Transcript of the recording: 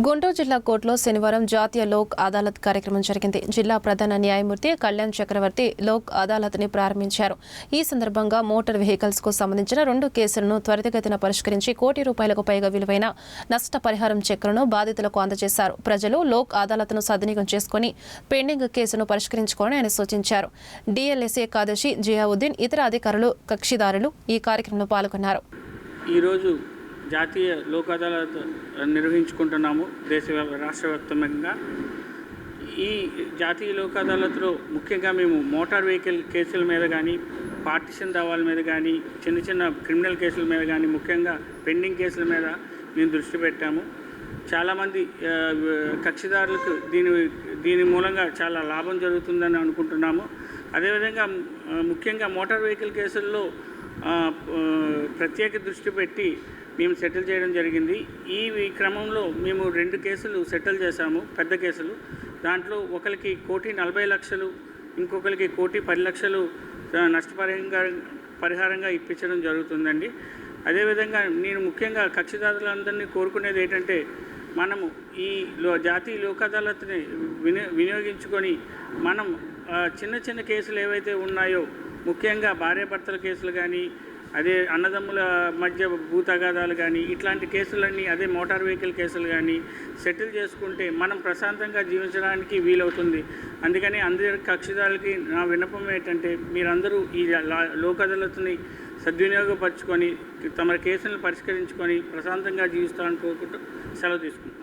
గుంటూరు జిల్లా కోర్టులో శనివారం జాతీయ లోక్ అదాలత్ కార్యక్రమం జరిగింది. జిల్లా ప్రధాన న్యాయమూర్తి కళ్యాణ్ చక్రవర్తి లోక్ అదాలత్ని ప్రారంభించారు. ఈ సందర్భంగా మోటార్ వెహికల్స్కు సంబంధించిన రెండు కేసులను త్వరితగతిన పరిష్కరించి కోటి రూపాయలకు పైగా విలువైన నష్టపరిహారం చెక్కులను బాధితులకు అందజేశారు. ప్రజలు లోక్ అదాలత్ను సద్వినియోగం చేసుకుని పెండింగ్ కేసును పరిష్కరించుకోవాలని ఆయన సూచించారు. డిఎల్ఎస్ఏ కార్యదర్శి జియావుద్దీన్ ఇతర అధికారులు కక్షిదారులు ఈ కార్యక్రమంలో పాల్గొన్నారు. ఈరోజు జాతీయ లోక్ అదాలత్ నిర్వహించుకుంటున్నాము దేశ రాష్ట్రవ్యాప్తంగా. ఈ జాతీయ లోక్ అదాలత్లో ముఖ్యంగా మేము మోటార్ వెహికల్ కేసుల మీద కానీ పార్టీషన్ దావాల మీద కానీ చిన్న చిన్న క్రిమినల్ కేసుల మీద కానీ ముఖ్యంగా పెండింగ్ కేసుల మీద మేము దృష్టి పెట్టాము. చాలామంది కక్షిదారులకు దీని దీని మూలంగా చాలా లాభం జరుగుతుందని అనుకుంటున్నాము. అదేవిధంగా ముఖ్యంగా మోటార్ వెహికల్ కేసుల్లో ప్రత్యేక దృష్టి పెట్టి మేము సెటిల్ చేయడం జరిగింది. ఈ క్రమంలో మేము రెండు కేసులు సెటిల్ చేశాము పెద్ద కేసులు. దాంట్లో ఒకరికి కోటి నలభై లక్షలు ఇంకొకరికి కోటి పది లక్షలు ఆ, పరిహారంగా ఇప్పించడం జరుగుతుందండి. అదేవిధంగా నేను ముఖ్యంగా కక్షిదారులందరినీ కోరుకునేది ఏంటంటే మనము ఈ లో జాతీయ లోక్ అదాలత్ని విని వినియోగించుకొని మనం చిన్న చిన్న కేసులు ఏవైతే ఉన్నాయో ముఖ్యంగా భార్యాభర్తల కేసులు కానీ అదే అన్నదమ్ముల మధ్య భూతగాదాలు కానీ ఇట్లాంటి కేసులన్నీ అదే మోటార్ వెహికల్ కేసులు కానీ సెటిల్ చేసుకుంటే మనం ప్రశాంతంగా జీవించడానికి వీలవుతుంది. అందుకని అందరి కక్షిదారులకి నా విన్నపం ఏంటంటే మీరందరూ ఈ లోక్ అదాలత్ని సద్వినియోగపరచుకొని తమ కేసులను పరిష్కరించుకొని ప్రశాంతంగా జీవిస్తారని కోరుకుంటూ సెలవు తీసుకుంటాం